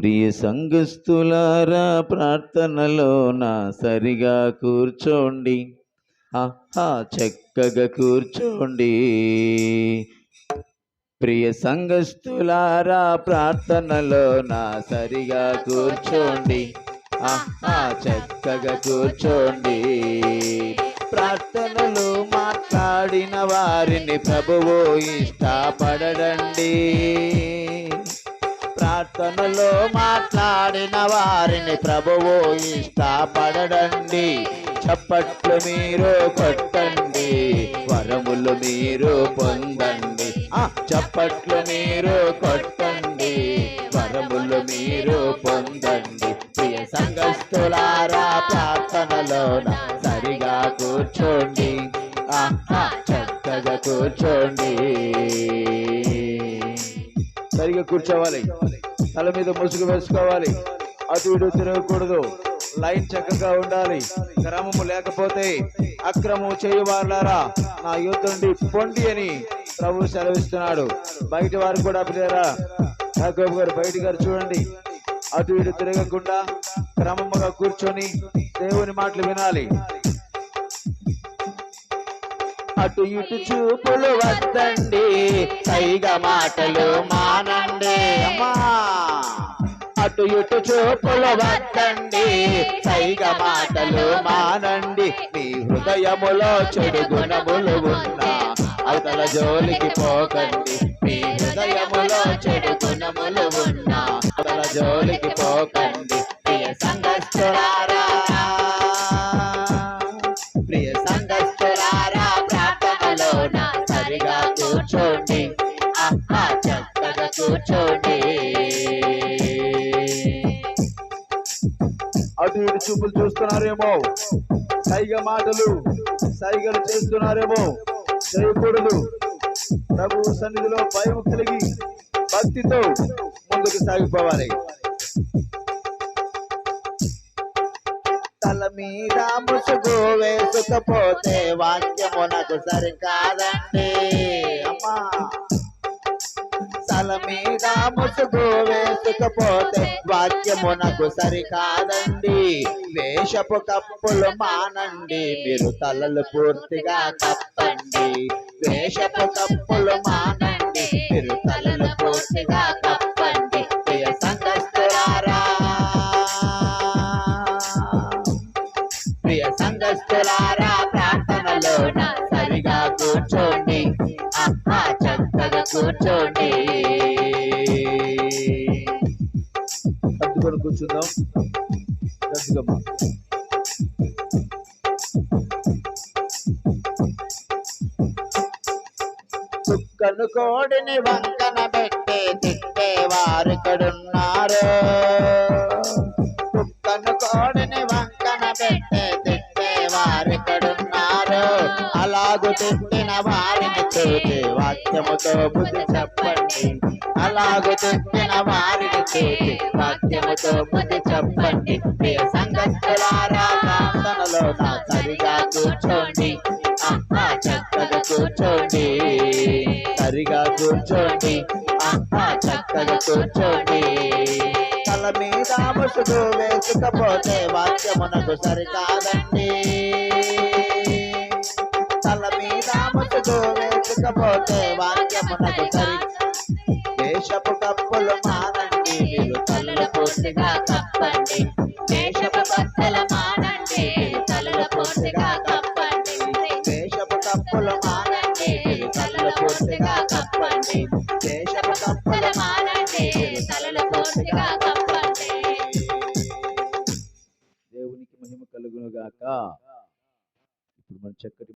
ప్రియ సంఘస్థులారా ప్రార్థనలో నా సరిగా కూర్చోండి. ఆహా చక్కగా కూర్చోండి. ప్రియ సంఘస్థులారా ప్రార్థనలో నా సరిగా కూర్చోండి. ఆహా చక్కగా కూర్చోండి. ప్రార్థనలు మాట్లాడిన వారిని ప్రభువు ఇష్టపడండి ప్రార్థనలో మాట్లాడిన వారిని ప్రభువు ఇష్టపడండి చప్పట్లు మీరు కొట్టండి. వరములు మీరు పొందండి. చప్పట్లు మీరు కొట్టండి. వరములు మీరు పొందండి. ప్రియ సంఘస్థులారా ప్రార్థనలో సరిగా కూర్చోండి. చక్కగా కూర్చోండి. సరిగా కూర్చోవాలి. తల మీద ముసుగు వేసుకోవాలి. అటు ఇటు తిరగకూడదు. లైన్ చక్కగా ఉండాలి. క్రమము లేకపోతే అక్రమం చేయవారులారా నా యుద్ధ నుండి పొండి అని ప్రభు సెలవిస్తున్నాడు. బయట వారు కూడా పిల్లరా యాకోబు గారు బయట గారు చూడండి. అటు ఇటు తిరగకుండా క్రమముగా కూర్చొని దేవుని మాటలు వినాలి. అటు ఇటు చూపులు వద్దండి. పైగా మాటలు మానండి. అమ్మా. అటు ఇటు చూపులు వద్దండి. పైగా మాటలు మానండి. మీ హృదయములో చెడు గుణములు ఉన్నా అవతల జోలికి పోకండి. మీ హృదయములో చెడు గుణములు ఉన్నా అవతల జోలికి పోకండి. ప్రియ కూర్చోండి. ఆహా చక్కగా కూర్చోండి. అటు ఇటు చూపులు చూస్తున్నారేమో. సైగ మాటలు సైగలు చేస్తున్నారేమో. చేయకూడదు ప్రభు సన్నిధిలో భయం కలిగి భక్తితో ముందుకు సాగిపోవాలి. తల మీద ముసుగు వేసుకపోతే వాక్యము నాకు సరికాదండి. మీద ముసుగు వేసుకపోతే వాక్యమునకు సరికాదండి. వేషపు కప్పులు మానండి మీరు తలలు పూర్తిగా కప్పండి. వేషపు కప్పులు మానండి మీరు తలలు పూర్తిగా కప్పండి. ప్రియ సంఘస్థులారా. ప్రియ సంఘస్థులారా ప్రార్థనలో సరిగా కూర్చోండి. అమ్మ చక్కగా కూర్చోండి. సర్దుకొని కూర్చుందాం సర్దుకమ్మా చుక్కను కోడిని వంకన పెట్టే తిట్టే వారు ఇక్కడున్నారు. అలాగు వారిని చూసి వాక్యముతో బుద్ధి చెప్పండి అలాగు వారిని చూసి వాక్యముతో బుద్ధి చెప్పండి ప్రియ సంఘస్థులారా ప్రార్థనలో నా సరిగా కూర్చోండి అహా చక్కగా కూర్చోండి సరిగా కూర్చోండి అహా చక్కగా కూర్చోండి తల మీద ముసుగు వేసుకపోతే వాక్యమునకు సరికాదండి తల మీద ముసుగు వేసుకపోతే వాక్యమునకు సరి. దేశపు కప్పులు మానండి మీరు తలలు పూర్తిగా కప్పండి. దేశపు కప్పులు మానండి మీరు తలలు పూర్తిగా కప్పండి. దేశపు కప్పులు మానండి మీరు తలలు పూర్తిగా కప్పండి. దేశపు కప్పులు మానండి మీరు తలలు పూర్తిగా కప్పండి. దేవునికి మహిమ కలుగును గాక ఇప్పుడు మన చక్కటి